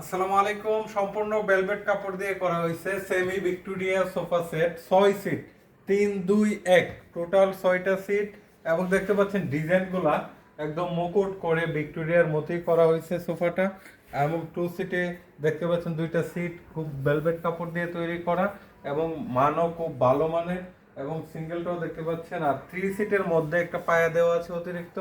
আসসালামু আলাইকুম। সম্পূর্ণ ভেলভেট কাপড় দিয়ে করা হয়েছে সেমি ভিক্টোরিয়া সোফা সেট ছয় সিট তিন, দুই, এক। টোটাল ছয়টা সিট এবং দেখতে পাচ্ছেন ডিজাইনগুলা একদম মুকুট করে ভিক্টোরিয়ার মতোই করা হয়েছে সোফাটা এবং টু সিটে দেখতে পাচ্ছেন দুইটা সিট খুব ভেলভেট কাপড় দিয়ে তৈরি করা এবং মানও খুব ভালো মানের এবং সিঙ্গেলটাও দেখতে পাচ্ছেন। আর থ্রি সিটের মধ্যে একটা পায়া দেওয়া আছে অতিরিক্ত।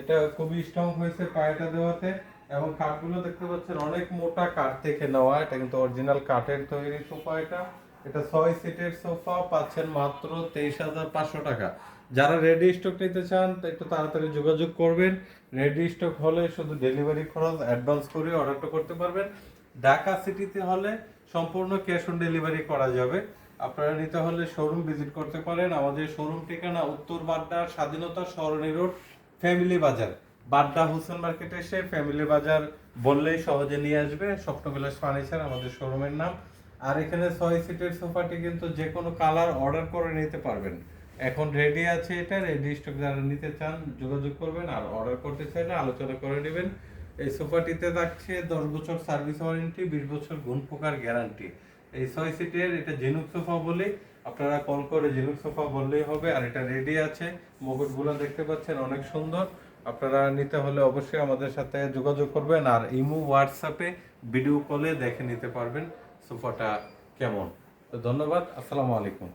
এটা খুবই স্ট্রং হয়েছে পায়াটা দেওয়াতে। এবং কাঠগুলো দেখতে পাচ্ছেন অনেক মোটা কাঠ থেকে নেওয়া। এটা কিন্তু অরিজিনাল কাঠের তৈরি সোফা এটা এটা ছয় সিটের সোফা পাচ্ছেন মাত্র তেইশ হাজার পাঁচশো টাকা। যারা রেডি স্টক নিতে চান একটু তাড়াতাড়ি যোগাযোগ করবেন। রেডি স্টক হলে শুধু ডেলিভারি খরচ অ্যাডভান্স করে অর্ডারটা করতে পারবেন। ঢাকা সিটিতে হলে সম্পূর্ণ ক্যাশ অন ডেলিভারি করা যাবে। আপনারা নিতে হলে শোরুম ভিজিট করতে পারেন। আমাদের শোরুম ঠিকানা উত্তর বাড্ডা স্বাধীনতা সরণি রোড, ফ্যামিলি বাজার। বাড্ডা হোসেন মার্কেটে এসে ফ্যামিলি বাজার বললেই সহজে নিয়ে আসবে। স্বপ্নবিলাস ফার্নিচার, আমাদের শোরুমের নাম। আর এখানে ছয় সিটের সোফাটি কিন্তু যে কোনো কালার অর্ডার করে নিতে পারবেন। এখন রেডি আছে এটা রেডি স্টক যারা নিতে চান যোগাযোগ করবেন আর অর্ডার করতে চাইলে আলোচনা করে নেবেন। এই সোফাটিতে থাকছে দশ বছর সার্ভিস ওয়ারেন্টি, বিশ বছর গুণ পোকার গ্যারান্টি। এই ছয় সিটের, এটা জেনুক সোফা বলে, আপনারা কল করে জেনুক সোফা বললেই হবে। আর এটা রেডি আছে মুকুটগুলো দেখতে পাচ্ছেন অনেক সুন্দর। আপনারা নিতে হলে অবশ্যই আমাদের সাথে যোগাযোগ করবেন আর ইমো, হোয়াটসঅ্যাপে ভিডিও কলে দেখে নিতে পারবেন। সোফাটা কেমন? তো ধন্যবাদ, আসসালামু আলাইকুম।